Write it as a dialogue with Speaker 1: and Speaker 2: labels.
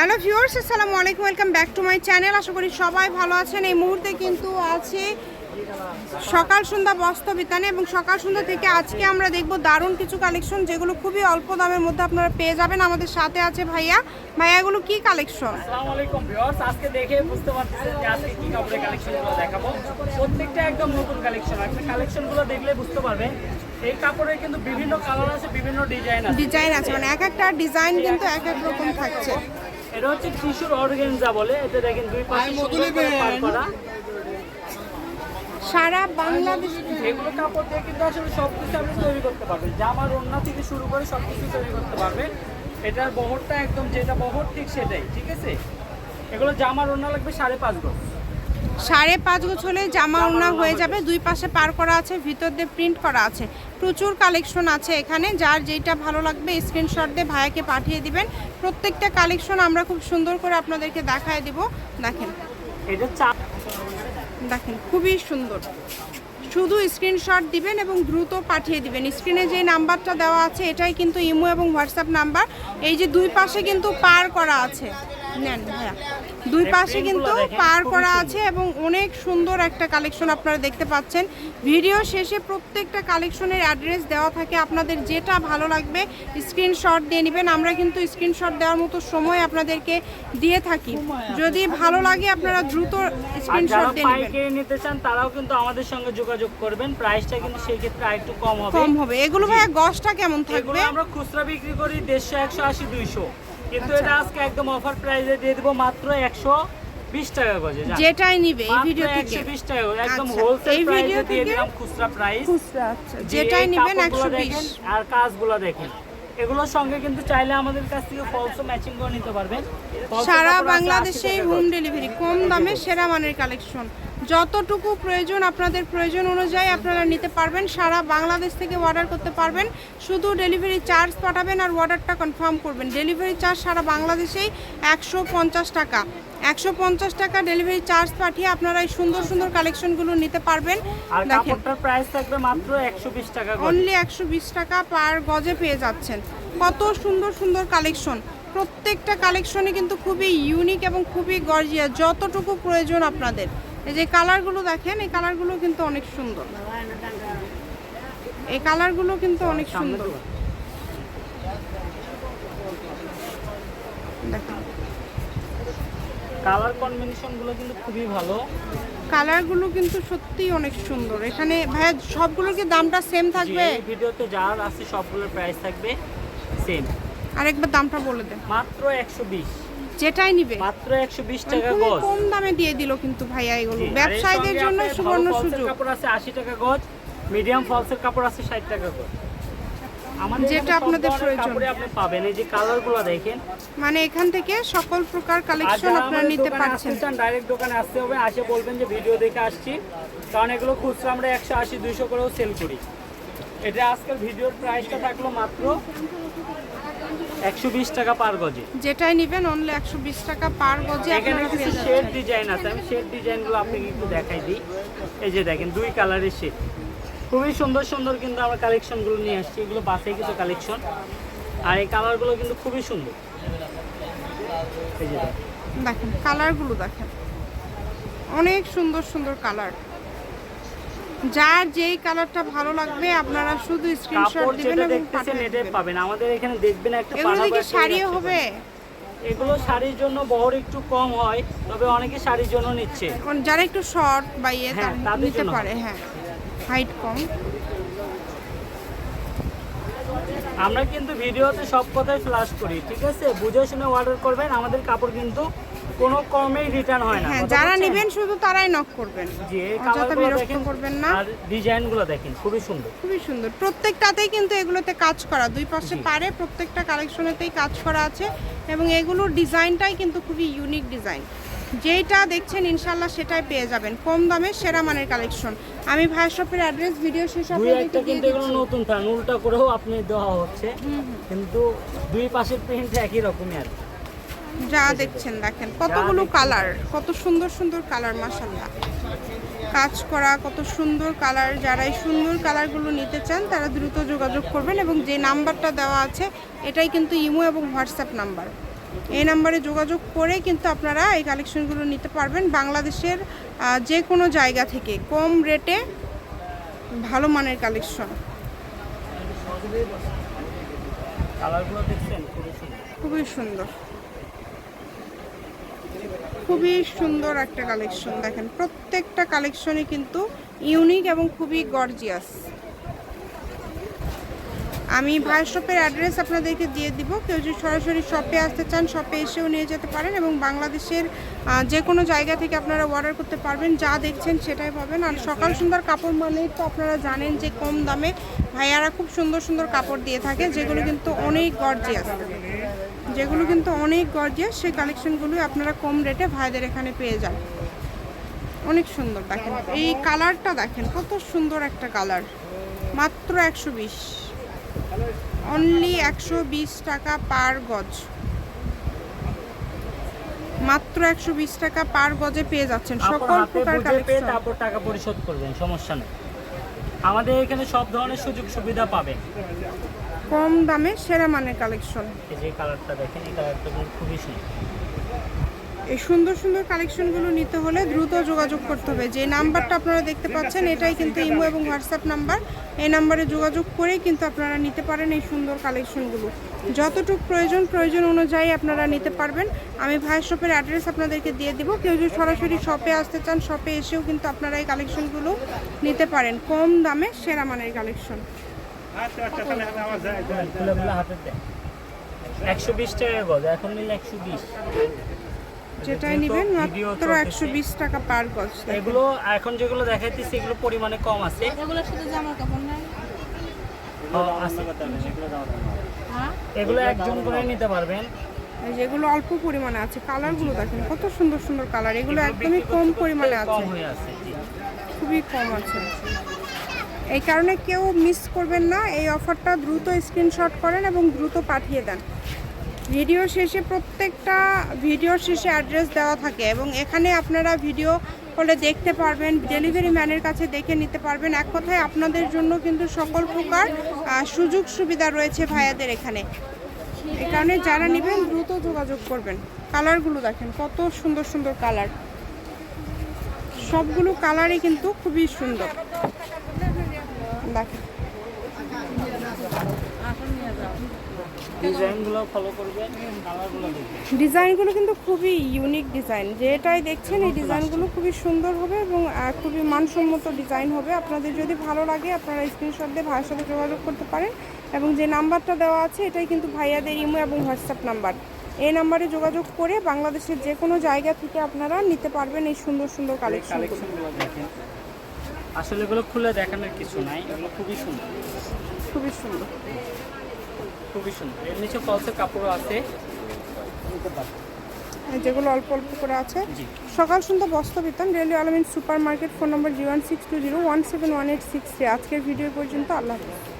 Speaker 1: Hello viewers আসসালামু আলাইকুম welcome back to my channel. আশা করি সবাই ভালো আছেন। এই মুহূর্তে কিন্তু আছে সকাল সন্ধ্যা বস্ত্র বিতানে এবং সকাল সন্ধ্যা থেকে আজকে আমরা দেখব দারুণ কিছু কালেকশন যেগুলো খুবই অল্প দামের মধ্যে আপনারা পেয়ে যাবেন। আমাদের সাথে আছে ভাইয়া। ভাইয়া এগুলো কি কালেকশন
Speaker 2: আসসালামু আলাইকুম ভিউয়ার্স। আজকে দেখে বুঝতে পারতেছেন যে আজকে কি কাপড়ের কালেকশনগুলো দেখাবো। প্রত্যেকটা একদম নতুন কালেকশন আপনি কালেকশনগুলো দেখলে বুঝতে পারবেন এই কাপড়ের কিন্তু বিভিন্ন কালার আছে বিভিন্ন ডিজাইন আছে।
Speaker 1: ডিজাইন আছে মানে এক একটা ডিজাইন কিন্তু এক এক রকম থাকছে।
Speaker 2: এটা হচ্ছে টিস্যুর অর্গানজা বলে এটা দেখেন দুই পাশে সুন্দর করে পার করা।
Speaker 1: সারা বাংলাদেশ
Speaker 2: এগুলো কাপড় দিয়ে কিন্তু আসলে সব কিছু আপনি তৈরি করতে পারবেন। জামার ওড়না থেকে শুরু করে সব কিছু তৈরি করতে পারবেন। এটার বহরটা একদম যেটা বহর ঠিক সেটাই ঠিক আছে? এগুলো জামার ওড়না লাগবে সাড়ে পাঁচ গজ।
Speaker 1: সাড়ে পাঁচ গোছ হলে জামা ওড়না হয়ে যাবে। দুই পাশে পার করা আছে ভিতর দিয়ে প্রিন্ট করা আছে। প্রচুর কালেকশন আছে এখানে যার যেটা ভালো লাগবে স্ক্রিনশট দিয়ে ভাইয়াকে পাঠিয়ে দিবেন। প্রত্যেকটা কালেকশন আমরা খুব সুন্দর করে আপনাদেরকে দেখায় দিব। দেখেন। দেখেন খুবই সুন্দর। শুধু স্ক্রিনশট দিবেন এবং দ্রুত পাঠিয়ে দিবেন। স্ক্রিনে যে নাম্বারটা দেওয়া আছে এটাই কিন্তু ইমো এবং হোয়াটসঅ্যাপ নাম্বার। এই যে দুই পাশে কিন্তু পার করা আছে। নেন ভাইয়া। দুই পাশে কিন্তু পার করা আছে এবং অনেক সুন্দর একটা কালেকশন আপনারা দেখতে পাচ্ছেন। ভিডিও শেষে প্রত্যেকটা কালেকশনের অ্যাড্রেস দেওয়া থাকে। আপনাদের যেটা ভালো লাগবে স্ক্রিনশট দিয়ে নেবেন। আমরা কিন্তু স্ক্রিনশট দেওয়ার মতো সময় আপনাদেরকে দিয়ে থাকি। যদি ভালো লাগে আপনারা দ্রুত স্ক্রিনশট দিয়ে নেবেন।
Speaker 2: নিতে চান তারাও কিন্তু আমাদের সঙ্গে যোগাযোগ করবেন। প্রাইসটা কিন্তু সেই ক্ষেত্রে আরেকটু কম হবে।
Speaker 1: কম হবে। এগুলো ভাইয়া গসটা কেমন
Speaker 2: এগুলো
Speaker 1: থাকবে?
Speaker 2: আমরা খুচরা বিক্রি করি দেড়শো একশো আশি দুইশো। কিন্তু এটা আজকে একদম অফার প্রাইসে দিয়ে দিব মাত্র একশো বিশ টাকা গজে।
Speaker 1: যেটাই নিবে এই ভিডিও থেকে।
Speaker 2: একশো বিশ টাকা একদম
Speaker 1: আচ্ছা,
Speaker 2: হোলসেল
Speaker 1: এই
Speaker 2: প্রাইসে
Speaker 1: ভিডিও
Speaker 2: দিয়ে দিলাম খুচরা প্রাইস
Speaker 1: খুচরা আচ্ছা যেটাই নেবেন
Speaker 2: কাপড়গুলো
Speaker 1: একশো বিশ।
Speaker 2: দেখেন আর কাজগুলো দেখেন এগুলোর সঙ্গে কিন্তু চাইলে আমাদের কাছ থেকে ফলসও ম্যাচিং করে নিতে পারবেন।
Speaker 1: সারা বাংলাদেশে হোম ডেলিভারি কম দামে সেরা মানের কালেকশন যতটুকু প্রয়োজন আপনাদের প্রয়োজন অনুযায়ী আপনারা নিতে পারবেন। সারা বাংলাদেশ থেকে অর্ডার করতে পারবেন। শুধু ডেলিভারি চার্জ পাঠাবেন আর অর্ডারটা কনফার্ম করবেন। ডেলিভারি চার্জ সারা বাংলাদেশেই একশো পঞ্চাশ টাকা। একশো পঞ্চাশ টাকা ডেলিভারি চার্জ পাঠিয়ে আপনারা এই সুন্দর সুন্দর কালেকশনগুলো নিতে পারবেন।
Speaker 2: কাপড়টার প্রাইস থাকবে মাত্র একশো বিশ টাকা।
Speaker 1: অনলি একশো বিশ টাকা পার গজে পেয়ে যাচ্ছেন। কত সুন্দর সুন্দর কালেকশন প্রত্যেকটা কালেকশনে কিন্তু খুবই ইউনিক এবং খুবই গর্জিয়া যতটুকু প্রয়োজন আপনাদের। এই যে কালারগুলো দেখেন এই কালারগুলো কিন্তু অনেক সুন্দর। এই কালারগুলো কিন্তু অনেক সুন্দর। দেখেন।
Speaker 2: কালার কম্বিনেশনগুলো কিন্তু খুবই ভালো।
Speaker 1: কালারগুলো কিন্তু অনেক সুন্দর। এখানে ভাইয়া সবগুলোর কি দামটা সেম থাকবে?
Speaker 2: ভিডিওতে আছে সবগুলোর প্রাইস থাকবে সেম
Speaker 1: আরেকবার দামটা বলে দেন।
Speaker 2: মাত্র একশো বিশ।
Speaker 1: যেটাই নিবে।
Speaker 2: মাত্র একশো বিশ
Speaker 1: মানে
Speaker 2: টাকা গজ।
Speaker 1: কম দামে দিয়ে দিল কিন্তু ভাইয়া এগুলো। ব্যবসায়ীদের জন্য সুবর্ণ সুযোগ।
Speaker 2: কাপড় আছে আশি টাকা গজ মিডিয়াম ফলসের কাপড় আছে ষাট টাকা গজ।
Speaker 1: যেটা আপনাদের প্রয়োজন।
Speaker 2: কাপড়ে আপনি পাবেন। এই যে কালারগুলো দেখেন।
Speaker 1: মানে এখান থেকে সকল প্রকার কালেকশন আপনারা নিতে পারছেন।
Speaker 2: ডাইরেক্ট দোকানে আসতে হবে। আসে বলবেন যে ভিডিও দেখে আসছি। কারণ এগুলো খুচরা আমরা একশো আশি দুইশো করেও সেল করি। এটা আজকাল ভিডিওর প্রাইসটা থাকল মাত্র একশো বিশ টাকা পার গজে।
Speaker 1: যেটাই নেবেন অনলি একশো বিশ টাকা পার গজে
Speaker 2: এখানে কিছু শেড ডিজাইন আছে। আমি শেড ডিজাইনগুলো আপনাকে একটু দেখাই দিই। এই যে দেখেন দুই কালারের শেড খুবই সুন্দর সুন্দর কিন্তু আমরা কালেকশনগুলো নিয়ে আসছি। এগুলো বাসে কিছু কালেকশন আর এই কালারগুলো কিন্তু খুবই সুন্দর। এই যে। দেখেন।
Speaker 1: কালারগুলো দেখেন। অনেক সুন্দর সুন্দর কালার যার যেই কালারটা ভালো লাগবে আপনারা শুধু স্ক্রিনশট দিবেন এবং পাঠিয়ে দিবেন
Speaker 2: পাবেন। আমাদের এখানে দেখবেন একটা
Speaker 1: এগুলো দেখি
Speaker 2: পেয়ে
Speaker 1: হবে?
Speaker 2: এগুলো শাড়ির জন্য বহর একটু কম হয় তবে অনেকে শাড়ির জন্য নিচ্ছে।
Speaker 1: এখন যারা একটু শর্ট বা ইয়ে
Speaker 2: হ্যাঁ,
Speaker 1: নিতে পারে হ্যাঁ। হাইট কম।
Speaker 2: আমরা কিন্তু ভিডিওতে সব কথাই ফ্লাশ করি ঠিক আছে? বুঝে শুনে অর্ডার করবেন আমাদের কাপড় কিন্তু কোনো কমেই রিটার্ন হয় না।
Speaker 1: হ্যাঁ যারা নেবেন শুধু তারাই নক করবেন।
Speaker 2: জি এই কালারগুলো
Speaker 1: বিরক্ত
Speaker 2: দেখেন
Speaker 1: করবেন না।
Speaker 2: আর ডিজাইনগুলো দেখেন খুবই সুন্দর।
Speaker 1: খুবই সুন্দর। প্রত্যেকটাতেই কিন্তু এগুলোতে কাজ করা দুই পাশে পারে প্রত্যেকটা কালেকশনেতেই কাজ করা আছে এবং এগুলোর ডিজাইনটাই কিন্তু খুবই ইউনিক ডিজাইন যেইটা দেখছেন ইনশাল্লাহ সেটাই পেয়ে যাবেন। কম দামে সেরা মানের কালেকশন আমি ভাই শপের অ্যাড্রেস ভিডিও শেষ
Speaker 2: দুই একটা কিন্তু এগুলো নতুন থান উল্টা করেও আপনি দেওয়া হচ্ছে। কিন্তু দুই পাশের প্রিন্ট একই রকমই আর।
Speaker 1: যা দেখছেন দেখেন কতগুলো কালার কত সুন্দর সুন্দর কালার মাসাল্লাহ কাজ করা কত সুন্দর কালার যারা এই সুন্দর কালারগুলো নিতে চান তারা দ্রুত যোগাযোগ করবেন এবং যে নাম্বারটা দেওয়া আছে এটাই কিন্তু ইমো এবং হোয়াটসঅ্যাপ নাম্বার। এই নাম্বারে যোগাযোগ করে কিন্তু আপনারা এই কালেকশনগুলো নিতে পারবেন। বাংলাদেশের যে কোনো জায়গা থেকে কম রেটে ভালো মানের কালেকশন
Speaker 2: খুবই সুন্দর।
Speaker 1: খুবই সুন্দর একটা কালেকশন দেখেন। প্রত্যেকটা কালেকশনই কিন্তু ইউনিক এবং খুবই গর্জিয়াস আমি ভাই শপের অ্যাড্রেস আপনাদেরকে দিয়ে দিব। কেউ যদি সরাসরি শপে আসতে চান শপে এসেও নিয়ে যেতে পারেন এবং বাংলাদেশের যে কোনো জায়গা থেকে আপনারা অর্ডার করতে পারবেন, যা দেখছেন সেটাই পাবেন। আর সকাল সুন্দর কাপড় মানেই তো আপনারা জানেন যে কম দামে ভাইয়ারা খুব সুন্দর সুন্দর কাপড় দিয়ে থাকে, যেগুলো কিন্তু অনেক গর্জিয়াস যেগুলো কিন্তু অনেক গর্জিয়াস সেই কালেকশনগুলো আপনারা কম রেটে ভাইদের এখানে পেয়ে যান। অনেক সুন্দর দেখেন। এই কালারটা দেখেন কত সুন্দর একটা কালার মাত্র একশো বিশ। অনলি একশো বিশ টাকা পার গজ। মাত্র একশো বিশ টাকা পার গজে পেয়ে যাচ্ছেন সকল প্রকার কালেকশন
Speaker 2: তারপর টাকা পরিশোধ করবেন সমস্যা নেই। আমাদের এখানে সব ধরনের সুযোগ সুবিধা পাবেন।
Speaker 1: কম দামে সেরা মানের কালেকশন।
Speaker 2: এই যে কালারটা দেখেন এই কালারটা খুবই সুন্দর।
Speaker 1: এই সুন্দর সুন্দর কালেকশনগুলো নিতে হলে দ্রুত যোগাযোগ করতে হবে। যে নাম্বারটা আপনারা দেখতে পাচ্ছেন এটাই কিন্তু ইমো এবং হোয়াটসঅ্যাপ নাম্বার। এই নাম্বারে যোগাযোগ করেই কিন্তু আপনারা নিতে পারেন এই সুন্দর কালেকশনগুলো। যতটুকু প্রয়োজন প্রয়োজন অনুযায়ী আপনারা নিতে পারবেন। আমি ভাই শপের অ্যাড্রেস আপনাদেরকে দিয়ে দিব। কেউ যদি সরাসরি শপে আসতে চান শপে এসেও কিন্তু আপনারা এই কালেকশনগুলো নিতে পারেন। কম দামে সেরা মানের কালেকশন।
Speaker 2: খুলে খুলে হাতে দেন একশো বিশ টাকা গজ এখন নিলে একশো বিশ।
Speaker 1: যেটাই নেবেন মাত্র একশো বিশ টাকা পার গজ
Speaker 2: এগুলো এখন যেগুলো দেখাইতেছি এগুলো পরিমাণে কম আছে।
Speaker 3: কাপড় নাই। হ্যাঁ
Speaker 2: এগুলো একজন করে নিতে পারবেন।
Speaker 1: যেগুলো অল্প পরিমাণে আছে। কালারগুলো দেখেন কত সুন্দর সুন্দর কালার। এগুলো একদমই কম পরিমাণে আছে।
Speaker 2: হয়ে আছে
Speaker 1: খুবই কম আছে। এই কারণে কেউ মিস করবেন না। এই অফারটা দ্রুত স্ক্রিনশট করেন এবং দ্রুত পাঠিয়ে দেন। ভিডিও শেষে প্রত্যেকটা ভিডিও শেষে অ্যাড্রেস দেওয়া থাকে এবং এখানে আপনারা ভিডিও হলে দেখতে পারবেন ডেলিভারি ম্যানের কাছে দেখে নিতে পারবেন। এক কথায় আপনাদের জন্য কিন্তু সকল প্রকার সুযোগ সুবিধা রয়েছে ভাইয়াদের এখানে। এই কারণে যারা নেবেন দ্রুত যোগাযোগ করবেন। কালারগুলো দেখেন, কত সুন্দর সুন্দর কালার সবগুলো কালারই কিন্তু খুবই সুন্দর। দেখেন
Speaker 2: ডিজাইনগুলো
Speaker 1: কিন্তু খুবই ইউনিক ডিজাইন যেটাই দেখছেন এই ডিজাইনগুলো খুবই সুন্দর হবে এবং খুবই মানসম্মত ডিজাইন হবে। আপনাদের যদি ভালো লাগে আপনারা স্ক্রিনশট দিয়ে ভাইয়ের সাথে যোগাযোগ করতে পারেন এবং যে নাম্বারটা দেওয়া আছে এটাই কিন্তু ভাইয়াদের ইমো এবং হোয়াটসঅ্যাপ নাম্বার। এই নাম্বারে যোগাযোগ করে বাংলাদেশের যে কোনো জায়গা থেকে আপনারা নিতে পারবেন এই সুন্দর সুন্দর
Speaker 2: দেখেন। আসলে এগুলো খুলে দেখানোর কিছু নাই এগুলো খুবই সুন্দর।
Speaker 1: খুবই সুন্দর।
Speaker 2: খুবই সুন্দর। এর নিচে ফলসের কাপড়ও আছে।
Speaker 1: যেগুলো অল্প অল্প করে আছে। সকাল সন্ধ্যা বস্ত্র বিতান railway Almin super market phone number zero one six two zero one seven one eight six three আজকের ভিডিও পর্যন্ত আল্লাহ হাফিজ।